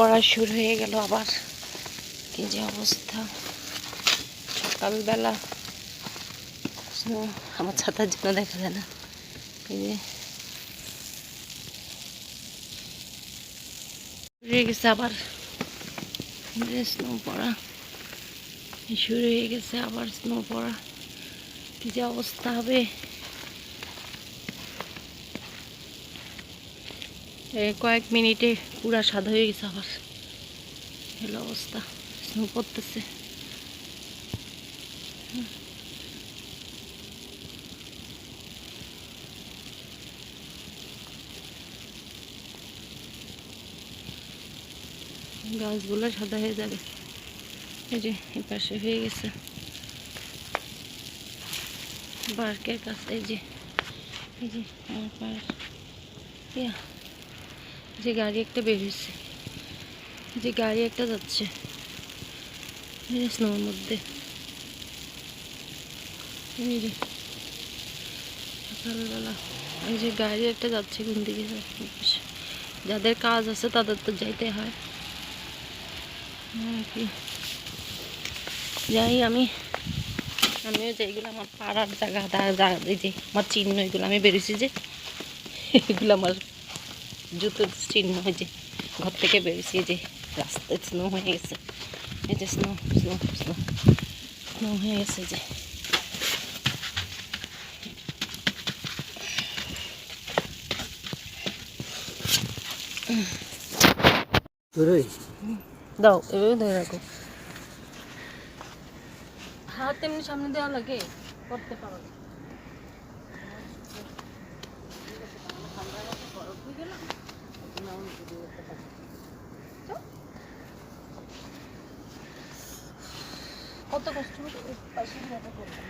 পড়া শুরু হয়ে গেল আবার। কি যে অবস্থা। সকালবেলা আমার ছাতার জন্য দেখা যায় না। যে। হয়ে গেছে আবার। স্নো পড়া। শুরু হয়ে গেছে আবার স্নো পড়া। কি যে অবস্থা হবে। কয়েক মিনিটে পুরা সাদা হয়ে গেছে আবার। হলো অবস্থা স্নো পড়তেছে। গাছগুলো সাদা হয়ে যাবে। এই যে এই পাশে হয়ে গেছে। পার্কের কাছে, এই যে এই যে, আমার পার্ক ইয়া। যে গাড়ি একটা বের হয়েছে। যে গাড়ি একটা যাচ্ছে। যে স্নোর মধ্যে। সকালবেলা। এই যে গাড়ি একটা যাচ্ছে কোন দিকে যাদের কাজ আছে তাদের তো যাইতে হয়। কি। যাই আমি, আমিও যেগুলো আমার পাড়ার জায়গা এই যে আমার চিহ্ন এগুলো আমি বেরিয়েছি যে। এগুলো আমার জুতোর চিহ্ন হয় যে ঘর থেকে বেরিয়েছি যে রাস্তায় স্নো হয়ে গেছে। এই যে স্নো স্নো স্নো স্নো হয়ে গেছে যে। দাও এভাবে ধরে রাখো। হাত এমনি সামনে দেওয়া লাগে করতে পারো কত কষ্ট দিয়ে এটা করলাম।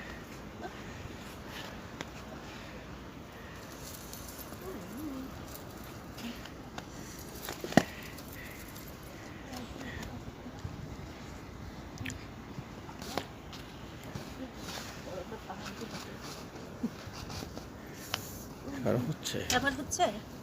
হচ্ছে?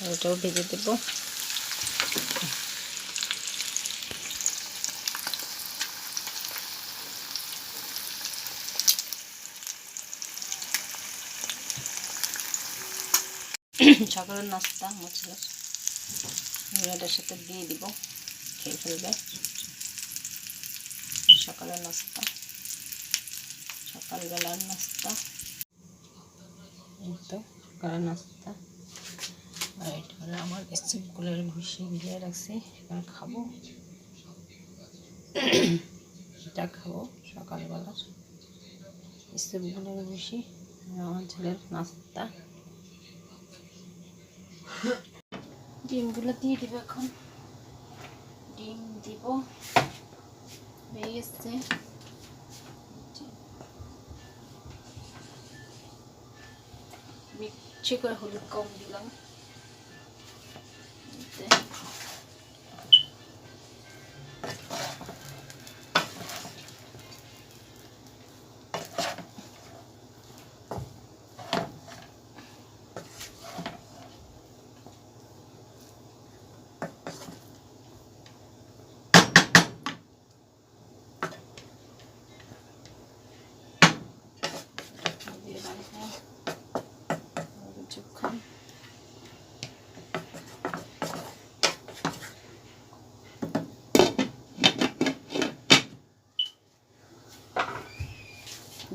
এটাও ভেজে দেবো। সকালের নাস্তা ছেলের এটার সাথে দিয়ে দিব, খেয়ে ফেলবে। সকালের নাস্তা। সকালবেলার নাস্তা। এই তো, সকালের নাস্তা। আর আমার স্ট্রিপগুলোর ভুষি ভিজিয়ে রাখছি, এবার খাব। এটা খাব সকালবেলার স্ট্রিপগুলোর ভুষি, আর আমার ছেলের নাস্তা। ডিমগুলো দিয়ে দিব এখন। ডিম দিব। হয়ে গেছে। মিক্সি করে হলুদ কম দিলাম এতে। দিয়ে রাখব। আর কিছুক্ষণ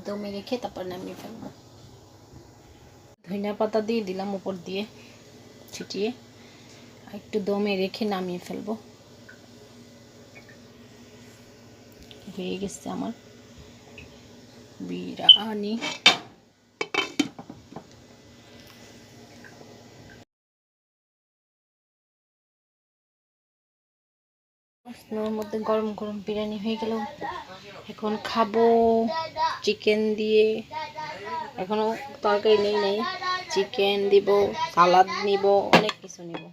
দমে রেখে তারপর নামিয়ে ফেলব। ধনিয়া পাতা দিয়ে দিলাম উপর দিয়ে, ছিটিয়ে। একটু দমে রেখে নামিয়ে ফেলব। হয়ে গেছে আমার বিরিয়ানি। স্নোর মধ্যে গরম গরম বিরিয়ানি হয়ে গেল। এখন খাব চিকেন দিয়ে। এখনও তরকারি নেই নেই। চিকেন দিব সালাদ নিব অনেক কিছু নিব।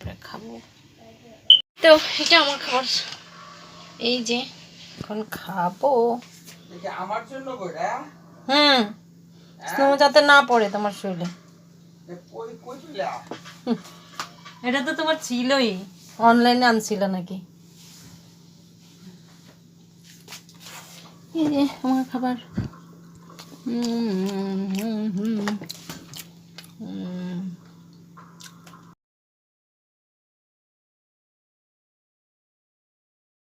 তারপরে খাব। তো এটা আমার খাবার। এই যে এখন খাব। আমার জন্য হুম স্নো যাতে না পড়ে তোমার শরীরে। এটা তো তোমার ছিলই। অনলাইনে আনছিল নাকি এই আমার খাবার।